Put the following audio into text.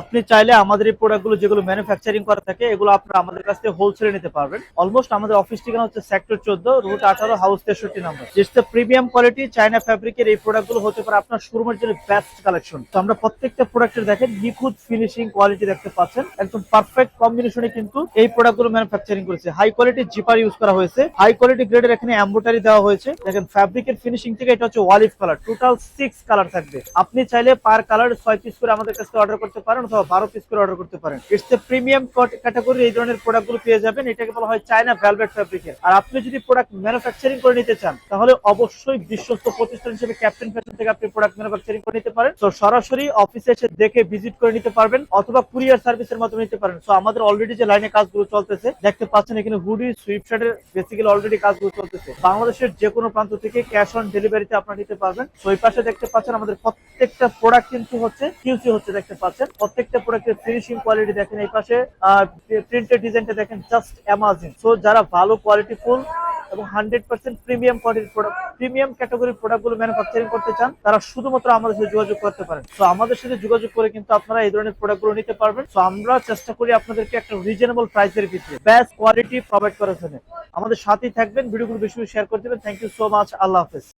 আপনি চাইলে আমাদের এই প্রোডাক্টগুলো যেগুলো ম্যানুফ্যাকচারিং করা থাকে, এগুলো আপনারা আমাদের কাছ থেকে হোলসেলে নিতে পারবেন। অলমোস্ট আমাদের অফিস ঠিকানা হচ্ছে সেক্টর চোদ্দ রুট আঠারো হাউস তেষট্টি নাম্বার যেটা প্রিমিয়াম কোয়ালিটি চাইনা ফ্যাব্রিকের এই প্রোডাক্টগুলো হতে পারে আপনার শোরুমের জন্য বেস্ট কালেকশন তো আমরা প্রত্যেকটা প্রোডাক্টের দেখেন নিখুঁত ফিনিশিং কোয়ালিটি দেখতে পাচ্ছেন। একদম পারফেক্ট কম্বিনেশনে কিন্তু এই প্রোডাক্টগুলো ম্যানুফ্যাকচারিং করেছে। হাই কোয়ালিটি জিপার ইউজ করা হয়েছে। হাই কোয়ালিটি গ্রেডের এখানে এম্বোটারি দেওয়া হয়েছে। দেখেন ফ্যাব্রিকের ফিনিশিং থেকে এটা হচ্ছে ওয়ালিফ কালার টোটাল সিক্স কালার থাকবে। আপনি চাইলে পার কালার ছয় পিস করে আমাদের কাছে অর্ডার করতে পারেন। অথবা বারো পিস করে অর্ডার করতে পারেন। প্রিমিয়াম ক্যাটাগরি এই ধরনের পেয়ে যাবেন। এটাকে বলা হয় আর আপনি যদি প্রোডাক্ট ম্যানুফ্যাকচারিং করে নিতে চান, তাহলে অবশ্যই বিশ্বস্ত প্রতিষ্ঠান হিসেবে ক্যাপ্টেন ফ্যাশন থেকে আপনি প্রোডাক্ট ম্যানুফ্যাকচারিং করে নিতে পারেন। তো সরাসরি অফিসে এসে দেখে ভিজিট করে নিতে পারবেন, অথবা কুরিয়ার মাধ্যমে নিতে পারেন। তো আমাদের অলরেডি যে লাইনে কাজগুলো চলতেছে, দেখতে পাচ্ছেন এখানে হুডি সুইপশার্টের বেসিক্যালি অলরেডি কাজগুলো চলতেছে। বাংলাদেশের যে কোনো প্রান্ত থেকে ক্যাশ অন ডেলিভারিতে আপনারা নিতে পারবেন। তো পাশে দেখতে পাচ্ছেন আমাদের প্রত্যেকটা প্রোডাক্ট কিন্তু হচ্ছে কিউসি হচ্ছে দেখতে পাচ্ছেন। প্রত্যেকটা প্রোডাক্টের ফিনিশিং কোয়ালিটি দেখেন এই পাশে, আর প্রিন্টেড ডিজাইনটা দেখেন জাস্ট অ্যামাজিং সো যারা ভালো কোয়ালিটি ফুল এবং হান্ড্রেড পার্সেন্ট প্রিমিয়াম কোয়ালিটির প্রোডাক্ট প্রিমিয়াম ক্যাটাগরির প্রোডাক্টগুলো ম্যানুফ্যাকচারিং করতে চান, তারা শুধুমাত্র আমাদের সাথে যোগাযোগ করতে পারেন। তো আমাদের সাথে যোগাযোগ করে কিন্তু আপনারা এই ধরনের প্রোডাক্টগুলো নিতে পারবেন। তো আমরা চেষ্টা করি আপনাদেরকে একটা রিজনেবল প্রাইসের ভিতরে বেস্ট কোয়ালিটি প্রোভাইড করার জন্য। আমাদের সাথেই থাকবেন, ভিডিওগুলো বেশি শেয়ার করে দেবেন। থ্যাংক ইউ সো মাচ আল্লাহ হাফেজ।